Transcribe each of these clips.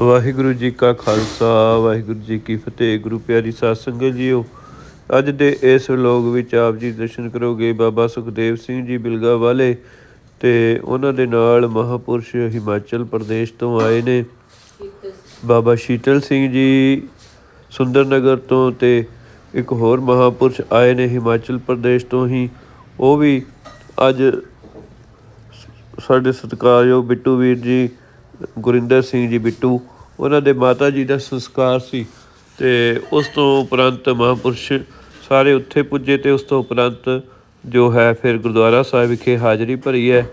ਵਾਹਿਗੁਰੂ ਜੀ ਕਾ ਖਾਲਸਾ, ਵਾਹਿਗੁਰੂ ਜੀ ਕੀ ਫਤਿਹ। ਗੁਰੂ ਪਿਆਰੀ ਸਾਧ ਸੰਗਤ ਜੀਓ, ਅੱਜ ਦੇ ਇਸ ਵਲੋਗ ਵਿੱਚ ਆਪ ਜੀ ਦਰਸ਼ਨ ਕਰੋਗੇ ਬਾਬਾ ਸੁਖਦੇਵ ਸਿੰਘ ਜੀ ਬਿਲਗਾ ਵਾਲੇ ਤੇ ਉਹਨਾਂ ਦੇ ਨਾਲ ਮਹਾਪੁਰਸ਼ ਹਿਮਾਚਲ ਪ੍ਰਦੇਸ਼ ਤੋਂ ਆਏ ਨੇ। ਬਾਬਾ ਸ਼ੀਤਲ ਸਿੰਘ ਜੀ ਸੁੰਦਰ ਨਗਰ ਤੋਂ ਤੇ ਇੱਕ ਹੋਰ ਮਹਾਪੁਰਸ਼ ਆਏ ਨੇ ਹਿਮਾਚਲ ਪ੍ਰਦੇਸ਼ ਤੋਂ ਹੀ। ਉਹ ਵੀ ਅੱਜ ਸਾਡੇ ਸਤਿਕਾਰਯੋਗ ਬਿੱਟੂ ਵੀਰ ਜੀ ਗੁਰਿੰਦਰ ਸਿੰਘ ਜੀ ਬਿੱਟੂ, ਉਹਨਾਂ ਦੇ ਮਾਤਾ ਜੀ ਦਾ ਸੰਸਕਾਰ ਸੀ ਤੇ ਉਸ ਤੋਂ ਉਪਰੰਤ ਮਹਾਂਪੁਰਸ਼ ਸਾਰੇ ਉੱਥੇ ਪੁੱਜੇ ਤੇ ਉਸ ਤੋਂ ਉਪਰੰਤ ਜੋ ਹੈ ਫਿਰ ਗੁਰਦੁਆਰਾ ਸਾਹਿਬ ਵਿਖੇ ਹਾਜ਼ਰੀ ਭਰੀ ਹੈ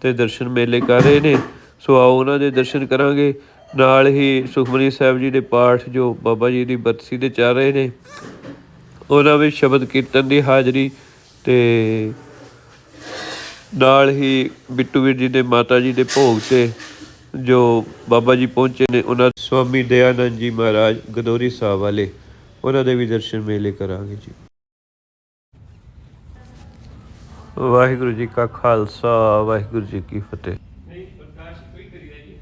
ਤੇ ਦਰਸ਼ਨ ਮੇਲੇ ਕਰ ਰਹੇ ਨੇ। ਸੋ ਆਓ ਉਹਨਾਂ ਦੇ ਦਰਸ਼ਨ ਕਰਾਂਗੇ। ਨਾਲ ਹੀ ਸੁਖਮਨੀ ਸਾਹਿਬ ਜੀ ਦੇ ਪਾਠ ਜੋ ਬਾਬਾ ਜੀ ਦੀ ਬਰਸੀ ਦੇ ਚੱਲ ਰਹੇ ਨੇ, ਉਹਨਾਂ ਵਿੱਚ ਸ਼ਬਦ ਕੀਰਤਨ ਦੀ ਹਾਜ਼ਰੀ ਤੇ ਨਾਲ ਹੀ ਬਿੱਟੂ ਵੀਰ ਜੀ ਦੇ ਮਾਤਾ ਜੀ ਦੇ ਭੋਗ ਤੇ ਜੋ ਬਾਬਾ ਜੀ ਪਹੁੰਚੇ ਨੇ, ਉਹਨਾਂ ਸਵਾਮੀ ਦਇਆਨੰਦ ਜੀ ਮਹਾਰਾਜ ਗਦੋਰੀ ਸਾਹਿਬ ਵਾਲੇ, ਉਹਨਾਂ ਦੇ ਵੀ ਦਰਸ਼ਨ ਮੇਲੇ ਕਰਾਂਗੇ ਜੀ। ਵਾਹਿਗੁਰੂ ਜੀ ਕਾ ਖਾਲਸਾ, ਵਾਹਿਗੁਰੂ ਜੀ ਕੀ ਫਤਿਹ ਨਹੀਂ ਪ੍ਰਕਾਸ਼ ਕੋਈ ਕਰੀਏ ਜੀ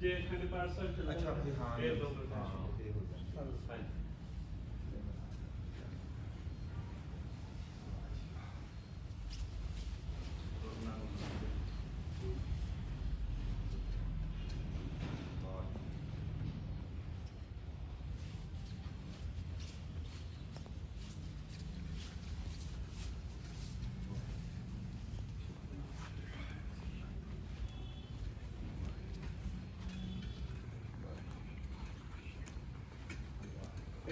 ਜੇ ਅਖੰਡ ਪਾਠ ਸਾਹਿਬ ਚੱਲਦਾ ਅੱਛਾ ਹਾਂ ਇਹ ਦੋ ਪ੍ਰਕਾਸ਼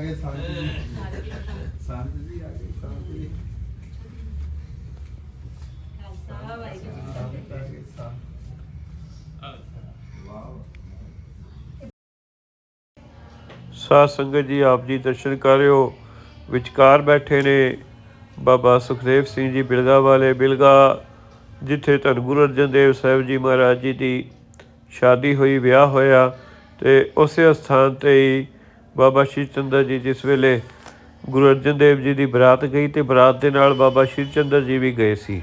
ਗਏ ਸੰਤ ਜੀ। ਸੰਤ ਜੀ ਆ ਗਏ ਸੰਤ ਜੀ। ਖਾਲਸਾ ਵਾਹਿਗੁਰੂ ਜੀ ਕੀ ਸੰਤ ਆ ਗਏ ਸੰਤ ਵਾਹ ਸਾਧ ਸੰਗਤ ਜੀ, ਆਪ ਜੀ ਦਰਸ਼ਨ ਕਰਿਓ ਵਿਚਕਾਰ ਬੈਠੇ ਨੇ ਬਾਬਾ ਸੁਖਦੇਵ ਸਿੰਘ ਜੀ ਬਿਲਗਾ ਵਾਲੇ। ਬਿਲਗਾ ਜਿੱਥੇ ਧੰਨ ਗੁਰੂ ਅਰਜਨ ਦੇਵ ਸਾਹਿਬ ਜੀ ਮਹਾਰਾਜ ਜੀ ਦੀ ਸ਼ਾਦੀ ਹੋਈ, ਵਿਆਹ ਹੋਇਆ ਤੇ ਉਸੇ ਸਥਾਨ ਤੇ ਹੀ ਬਾਬਾ ਸ਼੍ਰੀ ਚੰਦਰ ਜੀ ਜਿਸ ਵੇਲੇ ਗੁਰੂ ਅਰਜਨ ਦੇਵ ਜੀ ਦੀ ਬਰਾਤ ਗਈ ਤੇ ਬਰਾਤ ਦੇ ਨਾਲ ਬਾਬਾ ਸ਼੍ਰੀ ਚੰਦਰ ਜੀ ਵੀ ਗਏ ਸੀ।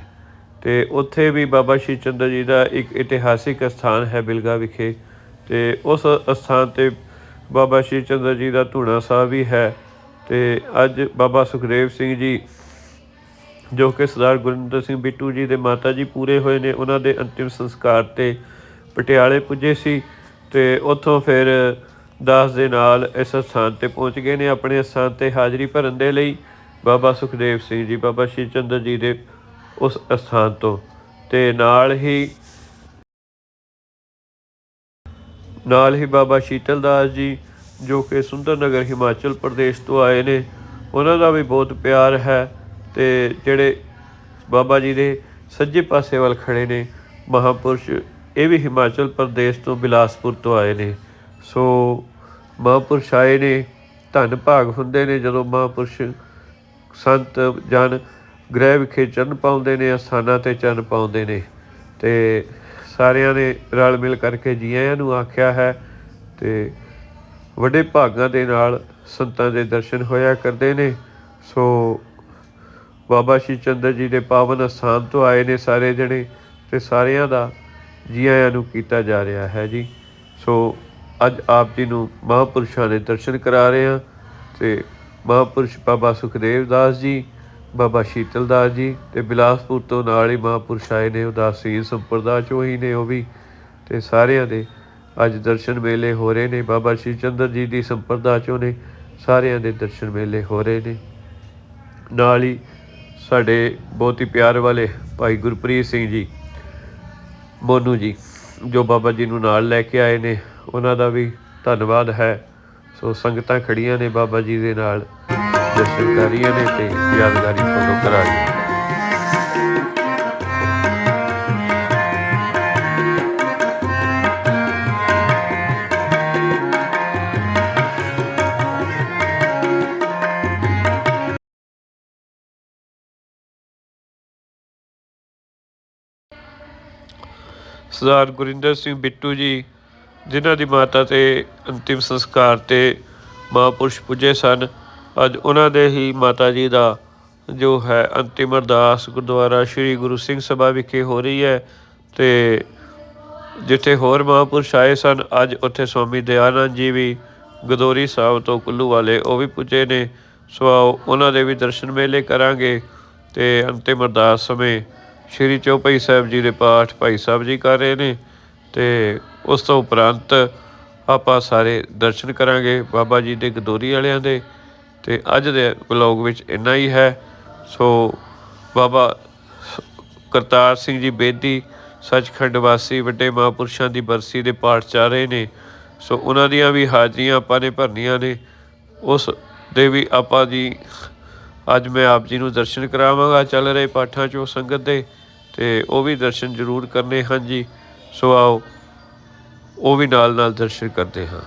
ਤੇ ਉੱਥੇ ਵੀ ਬਾਬਾ ਸ਼੍ਰੀ ਚੰਦਰ ਜੀ ਦਾ ਇੱਕ ਇਤਿਹਾਸਿਕ ਸਥਾਨ ਹੈ ਬਿਲਗਾ ਵਿਖੇ। ਤੇ ਉਸ ਸਥਾਨ ਤੇ ਬਾਬਾ ਸ਼੍ਰੀ ਚੰਦਰ ਜੀ ਦਾ ਧੂਣਾ ਸਾਹਿਬ ਵੀ ਹੈ। ਤੇ ਅੱਜ ਬਾਬਾ ਸੁਖਦੇਵ ਸਿੰਘ ਜੀ, ਜੋ ਕਿ ਸਰਦਾਰ ਗੁਰਿੰਦਰ ਸਿੰਘ ਬਿੱਟੂ ਜੀ ਦੇ ਮਾਤਾ ਜੀ ਪੂਰੇ ਹੋਏ ਨੇ, ਉਹਨਾਂ ਦੇ ਅੰਤਿਮ ਸੰਸਕਾਰ ਤੇ ਪਟਿਆਲੇ ਪੁੱਜੇ ਸੀ। ਤੇ ਉੱਥੋਂ ਫਿਰ ਦਾਸ ਦੇ ਨਾਲ ਇਸ ਸਥਾਨ ਤੇ ਪਹੁੰਚ ਗਏ ਨੇ, ਆਪਣੇ ਸਥਾਨ ਤੇ ਹਾਜ਼ਰੀ ਭਰਨ ਦੇ ਲਈ। ਬਾਬਾ ਸੁਖਦੇਵ ਸਿੰਘ ਜੀ, ਬਾਬਾ ਸ਼੍ਰੀ ਚੰਦਰ ਜੀ ਦੇ ਉਸ ਸਥਾਨ ਤੋਂ ਤੇ ਨਾਲ ਹੀ ਨਾਲ ਹੀ ਬਾਬਾ ਸ਼ੀਤਲ ਦਾਸ ਜੀ, ਜੋ ਕਿ ਸੁੰਦਰ ਨਗਰ ਹਿਮਾਚਲ ਪ੍ਰਦੇਸ਼ ਤੋਂ ਆਏ ਨੇ, ਉਹਨਾਂ ਦਾ ਵੀ ਬਹੁਤ ਪਿਆਰ ਹੈ ਤੇ ਜਿਹੜੇ ਬਾਬਾ ਜੀ ਦੇ ਸੱਜੇ ਪਾਸੇ ਵੱਲ ਖੜੇ ਨੇ, ਮਹਾਪੁਰਸ਼, ਇਹ ਵੀ ਹਿਮਾਚਲ ਪ੍ਰਦੇਸ਼ ਤੋਂ ਬਿਲਾਸਪੁਰ ਤੋਂ ਆਏ ਨੇ। ਸੋ ਮਹਾਂਪੁਰਸ਼ ਆਏ ਨੇ, ਧੰਨ ਭਾਗ ਹੁੰਦੇ ਨੇ ਜਦੋਂ ਮਹਾਂਪੁਰਸ਼ ਸੰਤ ਜਨ ਗ੍ਰਹਿ ਵਿਖੇ ਚਰਨ ਪਾਉਂਦੇ ਨੇ, ਅਸਥਾਨਾਂ ਤੇ ਚਰਨ ਪਾਉਂਦੇ ਨੇ। ਤੇ ਸਾਰਿਆਂ ਨੇ ਰਲ ਮਿਲ ਕਰਕੇ ਜੀਆਂ ਨੂੰ ਆਖਿਆ ਹੈ ਤੇ ਵੱਡੇ ਭਾਗਾਂ ਦੇ ਨਾਲ ਸੰਤਾਂ ਦੇ ਦਰਸ਼ਨ ਹੋਇਆ ਕਰਦੇ ਨੇ। ਸੋ ਬਾਬਾ ਸ਼੍ਰੀ ਚੰਦਰ ਜੀ ਦੇ ਪਾਵਨ ਅਸਥਾਨ ਤੋਂ ਆਏ ਨੇ ਸਾਰੇ ਜਣੇ ਤੇ ਸਾਰਿਆਂ ਦਾ ਜੀ ਆਇਆਂ ਨੂੰ ਕੀਤਾ ਜਾ ਰਿਹਾ ਹੈ ਜੀ। ਸੋ ਅੱਜ ਆਪ ਜੀ ਨੂੰ ਮਹਾਪੁਰਸ਼ਾਂ ਦੇ ਦਰਸ਼ਨ ਕਰਾ ਰਹੇ ਹਾਂ ਤੇ ਮਹਾਪੁਰਸ਼ ਬਾਬਾ ਸੁਖਦੇਵ ਦਾਸ ਜੀ, ਬਾਬਾ ਸ਼ੀਤਲ ਦਾਸ ਜੀ ਤੇ ਬਿਲਾਸਪੁਰ ਤੋਂ ਨਾਲ ਹੀ ਮਹਾਪੁਰਸ਼ ਆਏ ਨੇ ਉਦਾਸੀ ਸੰਪਰਦਾ ਚੋਂ ਹੀ ਨੇ ਉਹ ਵੀ ਤੇ ਸਾਰਿਆਂ ਦੇ ਅੱਜ ਦਰਸ਼ਨ ਮੇਲੇ ਹੋ ਰਹੇ ਨੇ, ਬਾਬਾ ਸ਼੍ਰੀ ਚੰਦਰ ਜੀ ਦੀ ਸੰਪਰਦਾ ਚੋਂ ਨੇ ਸਾਰਿਆਂ ਦੇ ਦਰਸ਼ਨ ਮੇਲੇ ਹੋ ਰਹੇ ਨੇ। ਨਾਲ ਹੀ ਸਾਡੇ ਬਹੁਤ ਹੀ ਪਿਆਰ ਵਾਲੇ ਭਾਈ ਗੁਰਪ੍ਰੀਤ ਸਿੰਘ ਜੀ, ਮੋਨੂ ਜੀ, ਜੋ ਬਾਬਾ ਜੀ ਨੂੰ ਨਾਲ ਲੈ ਕੇ ਆਏ ਨੇ ਉਹਨਾਂ ਦਾ ਵੀ ਧੰਨਵਾਦ ਹੈ। ਸੋ ਸੰਗਤਾਂ ਖੜੀਆਂ ਨੇ ਬਾਬਾ ਜੀ ਦੇ ਨਾਲ। ਦਰਸ਼ਨਕਾਰੀਆਂ ਨੇ ਤੇ ਯਾਦਗਾਰੀ ਫੋਟੋ ਕਰਾਈ ਸਰਦਾਰ ਗੁਰਿੰਦਰ ਸਿੰਘ ਬਿੱਟੂ ਜੀ ਜਿਨ੍ਹਾਂ ਦੀ ਮਾਤਾ ਤੇ ਅੰਤਿਮ ਸੰਸਕਾਰ ਤੇ ਮਹਾਂਪੁਰਸ਼ ਪੁੱਜੇ ਸਨ, ਅੱਜ ਉਹਨਾਂ ਦੇ ਹੀ ਮਾਤਾ ਜੀ ਦਾ ਜੋ ਹੈ ਅੰਤਿਮ ਅਰਦਾਸ ਗੁਰਦੁਆਰਾ ਸ੍ਰੀ ਗੁਰੂ ਸਿੰਘ ਸਭਾ ਵਿਖੇ ਹੋ ਰਹੀ ਹੈ ਤੇ ਜਿੱਥੇ ਹੋਰ ਮਹਾਂਪੁਰਸ਼ ਆਏ ਸਨ, ਅੱਜ ਉੱਥੇ ਸਵਾਮੀ ਦਇਆਨੰਦ ਜੀ ਵੀ ਗਦੋਰੀ ਸਾਹਿਬ ਤੋਂ ਕੁੱਲੂ ਵਾਲੇ ਉਹ ਵੀ ਪੁੱਜੇ ਨੇ। ਸੋ ਆਓ ਉਹਨਾਂ ਦੇ ਵੀ ਦਰਸ਼ਨ ਮੇਲੇ ਕਰਾਂਗੇ ਤੇ ਅੰਤਿਮ ਅਰਦਾਸ ਸਮੇਂ ਸ਼੍ਰੀ ਚੌਪਈ ਸਾਹਿਬ ਜੀ ਦੇ ਪਾਠ ਭਾਈ ਸਾਹਿਬ ਜੀ ਕਰ ਰਹੇ ਨੇ। ਤੇ ਉਸ ਤੋਂ ਉਪਰੰਤ ਆਪਾਂ ਸਾਰੇ ਦਰਸ਼ਨ ਕਰਾਂਗੇ ਬਾਬਾ ਜੀ ਦੇ ਗਦੋਰੀ ਵਾਲਿਆਂ ਦੇ ਤੇ ਅੱਜ ਦੇ ਵਲੌਗ ਵਿੱਚ ਇੰਨਾ ਹੀ ਹੈ। ਸੋ ਬਾਬਾ ਕਰਤਾਰ ਸਿੰਘ ਜੀ ਬੇਦੀ ਸੱਚਖੰਡ ਵਾਸੀ ਵੱਡੇ ਮਹਾਂਪੁਰਸ਼ਾਂ ਦੀ ਬਰਸੀ ਦੇ ਪਾਠ ਚੱਲ ਰਹੇ ਨੇ। ਸੋ ਉਹਨਾਂ ਦੀਆਂ ਵੀ ਹਾਜ਼ਰੀਆਂ ਆਪਾਂ ਨੇ ਭਰਨੀਆਂ ਨੇ। ਉਸ ਦੇ ਵੀ ਆਪਾਂ ਜੀ ਅੱਜ ਮੈਂ ਆਪ ਜੀ ਨੂੰ ਦਰਸ਼ਨ ਕਰਾਵਾਂਗਾ ਚੱਲ ਰਹੇ ਪਾਠਾਂ ਚੋਂ ਸੰਗਤ ਦੇ ਤੇ ਉਹ ਵੀ ਦਰਸ਼ਨ ਜ਼ਰੂਰ ਕਰਨੇ ਹਨ ਜੀ। ਸੋ ਆਓ ਉਹ ਵੀ ਨਾਲ ਨਾਲ ਦਰਸ਼ਨ ਕਰਦੇ ਹਾਂ।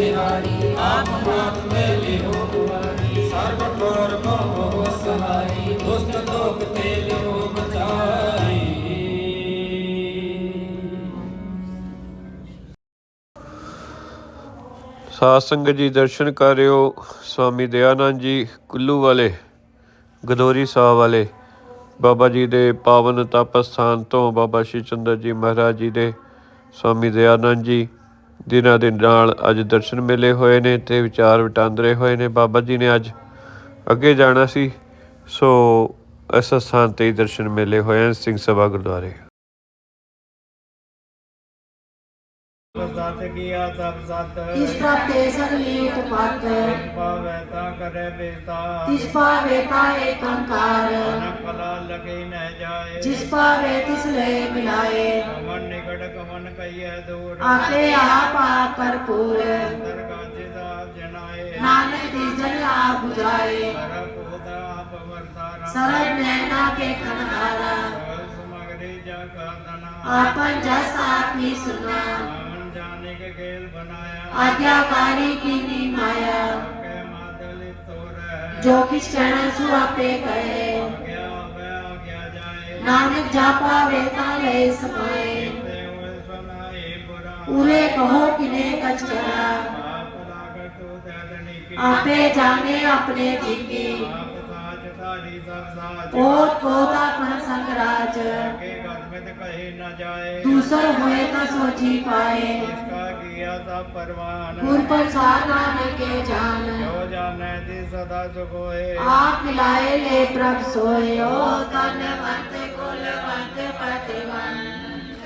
ਸਰਣ ਆਪ ਹਾਥ ਮੈਂ ਲਿਓ ਬੁਆਰੀ ਸਰਬ ਠੋਰ ਮੋਹ ਸਹਾਈ, ਦੁਸ਼ਟ ਲੋਕ ਤੇ ਲਿਓ ਬਚਾਈ। ਸਾਧ ਸੰਗਤ ਜੀ, ਦਰਸ਼ਨ ਕਰ ਰਹੇ ਹੋ ਸਵਾਮੀ ਦਇਆਨੰਦ ਜੀ ਕੁੱਲੂ ਵਾਲੇ, ਗਦੋਰੀ ਸਾਹਿਬ ਵਾਲੇ। ਬਾਬਾ ਜੀ ਦੇ ਪਾਵਨ ਤਪ ਸਥਾਨ ਤੋਂ ਬਾਬਾ ਸ਼੍ਰੀ ਚੰਦਰ ਜੀ ਮਹਾਰਾਜ ਜੀ ਦੇ ਸਵਾਮੀ ਦਇਆਨੰਦ ਜੀ ਜਿਨ੍ਹਾਂ ਦੇ ਨਾਲ ਅੱਜ ਦਰਸ਼ਨ ਮਿਲੇ ਹੋਏ ਨੇ ਤੇ ਵਿਚਾਰ ਵਟਾਂਦਰੇ ਹੋਏ ਨੇ। ਬਾਬਾ ਜੀ ਨੇ ਅੱਜ ਅੱਗੇ ਜਾਣਾ ਸੀ, ਸੋ ਇਸ ਸਥਾਨ ਤੇ ਹੀ ਦਰਸ਼ਨ ਮਿਲੇ ਹੋਏ ਹਨ ਸਿੰਘ ਸਭਾ ਗੁਰਦੁਆਰੇ। ਸਤ ਕੀਆ ਸਭ ਸਤ ਤਿਸ ਪ੍ਰਾਪਤੇ ਸਗਲੀ ਉਤਪਾਤ ਭਾਵੈ ਤਾ ਕਰੇ ਬੇਤਾ ਤਿਸ ਪਾਵੇ ਪਾਏ ਕੰਕਾਰ ਨ ਕਲਾ ਲਗੇ ਨ ਜਾਏ ਜਿਸ ਪਾਵੇ ਤਿਸ ਲੈ ਮਿਲਾਏ ਕਮਨ ਨਿਕਟ ਕਮਨ ਕਈਐ ਦੂਰ ਆਪੇ ਆਪ ਆਪ ਭਰਪੂਰ ਅੰਦਰ ਕਾਜੇ ਸਾਹਿਬ ਜਨਾਏ ਨਾਨਕ ਤਿਸ ਜਨ ਆਪ 부ਜਾਏ ਕਰ ਪੋਦਾ ਆਪ ਵਰਤਾਰਾ ਸਰਬ ਨੈਣਾ ਕੇ ਖਨਹਾਰਾ ਸਗਲ ਸਮਗਰੀ ਜਾ ਕਾ ਦਨਾ ਆਪਨ ਜਸ ਆਪਨੀ ਸੁਨਾ ਆਵਨ ਜਾਣੇ ਕੇ ਖੇਲ ਬਨਾਇਆ ਆਗਿਆਕਾਰੀ ਕੀਨੀ ਮਾਇਆ ਕੇ ਮਾਦਲ ਤੋਰੈ ਜੋ ਕਿਛ ਕਹਿਣਾ ਸੋ ਆਪੇ ਕਹੇ ਆਗਿਆ ਹੋਵੇ ਆਗਿਆ ਜਾਏ ਨਾਨਕ ਜਾ ਪਾਵੇ ਤਾਂ ਲੈ ਸਮਾਏ ਤੇ ਤਾਰੀ ਸਭ ਸਾਚ ਕੋਟ ਕੋਟ ਆਪਣਾ ਸੰਗਰਾਜ ਕੇ ਗਦਮਿਤ ਕਹੇ ਨ ਜਾਏ। ਦੂਸਰ ਹੋਏ ਤਾਂ ਸੋਚੀ ਪਾਏ। ਇਸਕਾ ਕੀਆ ਸਭ ਪਰਵਾਨ। ਗੁਰ ਪ੍ਰਸਾਦ ਨਾਨਕ ਕੇ ਜਾਨ। ਜੋ ਜਾਣੈ ਦੀ ਸਦਾ ਸੁਖ ਹੋਏ। ਆਪ ਮਿਲਾਏ ਲੈ ਪ੍ਰਭ ਸੋਇਓ ਤਨ ਵੰਤ ਕੁਲ ਵੰਤ ਪਤਿਵੰਤ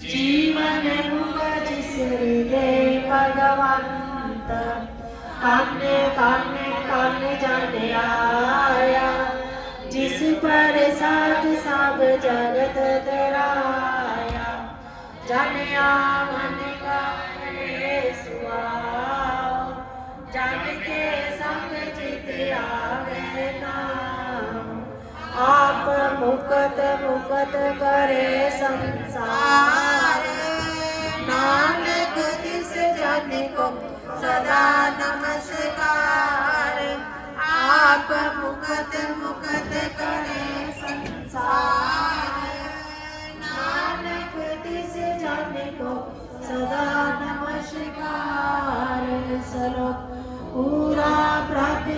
ਜੀਵਨ ਮੁਖ ਜਿਸ ਹਿਰਦੇ ਭਗਵੰਤ ਕਾਨੇ ਕਾਨੇ ਕਾਨੇ ਜਾਣੇ ਜਿਸ ਪਰ ਸਾਧ ਸਭ ਜਗਤ ਤਰਾਇਆ। ਜਾਣਿਆ ਮਨ ਕਾ ਸੁਆਉ ਜਨ ਕੇ ਸੰਗ ਚਿਤ ਆਵੇ ਨਾਮ। ਆਪ ਮੁਕਤ ਮੁਕਤ ਕਰੇ ਸੰਸਾਰ। ਨਾਨਕ ਤਿਸ ਜਨ ਕੋ ਸਦਾ ਨਮਸਕਾਰ ਆਪ ਮੁਕਤ ਮੁਕਤ ਕਰੇ ਸੰਸਾਰ। ਨਾਨਕ ਤਿਸ ਜਨ ਕੋ ਸਦਾ ਨਮਸਕਾਰ। ਸਲੋਕ ਪੂਰਾ ਪ੍ਰਭ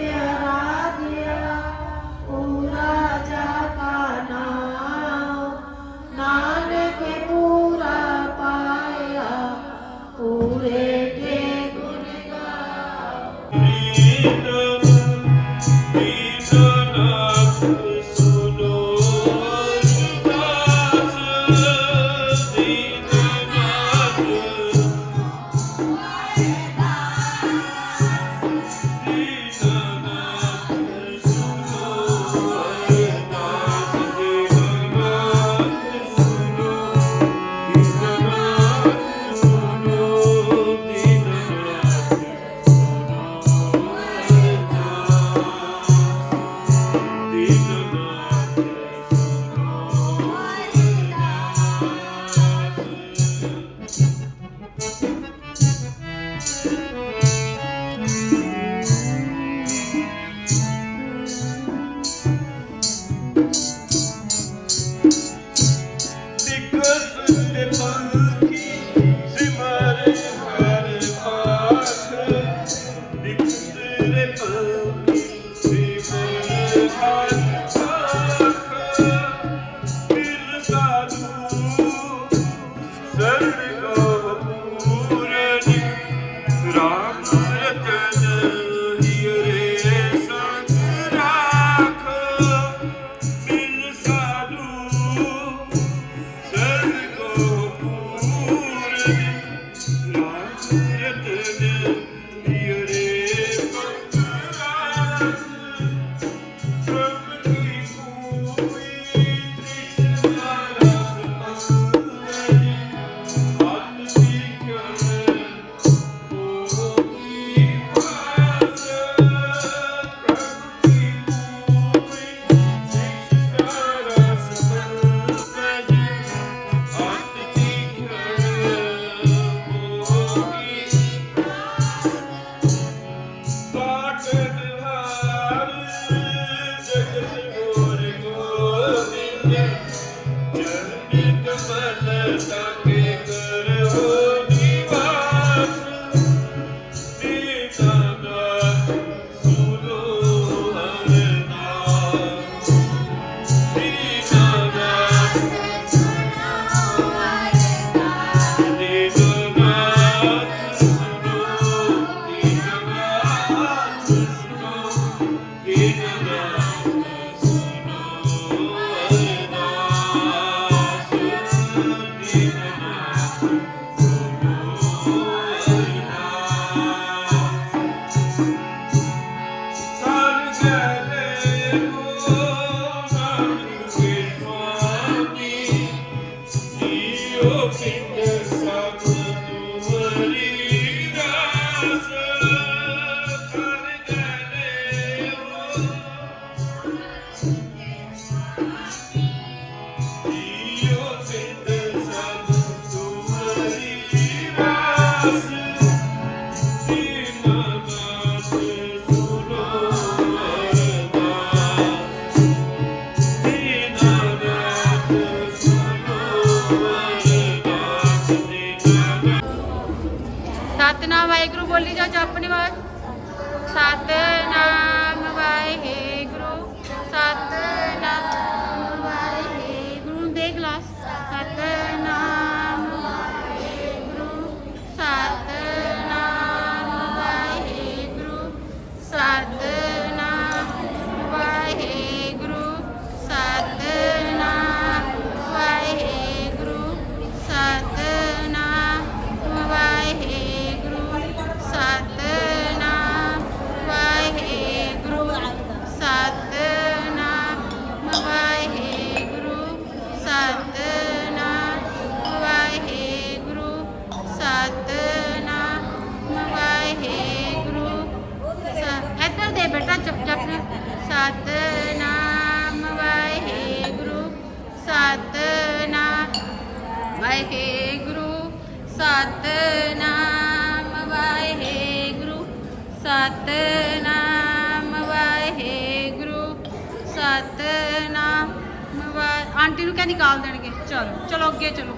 ਚਲੋ ਚਲੋ ਅੱਗੇ ਚਲੋ।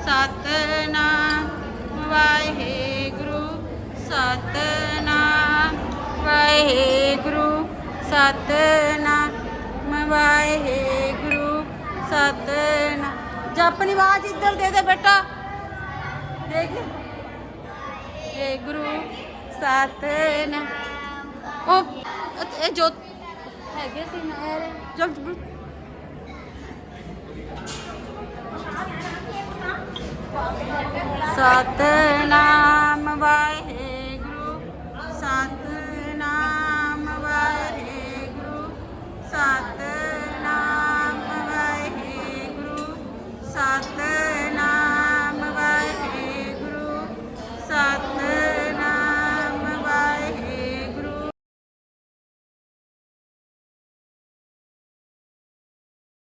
ਸਤਨਾਮ ਵਾਹਿਗੁਰੂ ਸਤਨਾਮ ਵਾਹਿਗੁਰੂ ਸਤਨਾਮ ਵਾਹਿਗੁਰੂ, ਸਤਨਾਮ। ਜਪਨੀ ਆਵਾਜ਼ ਇੱਧਰ ਦੇ ਦੇ ਬੇਟਾ। ਦੇਖ। ਏ ਗੁਰੂ, ਸਤਨਾਮ। ਉਹ, ਇਹ ਜੋ ਹੈਗੇ ਸੀ ਨਾ ਯਾਰ सतना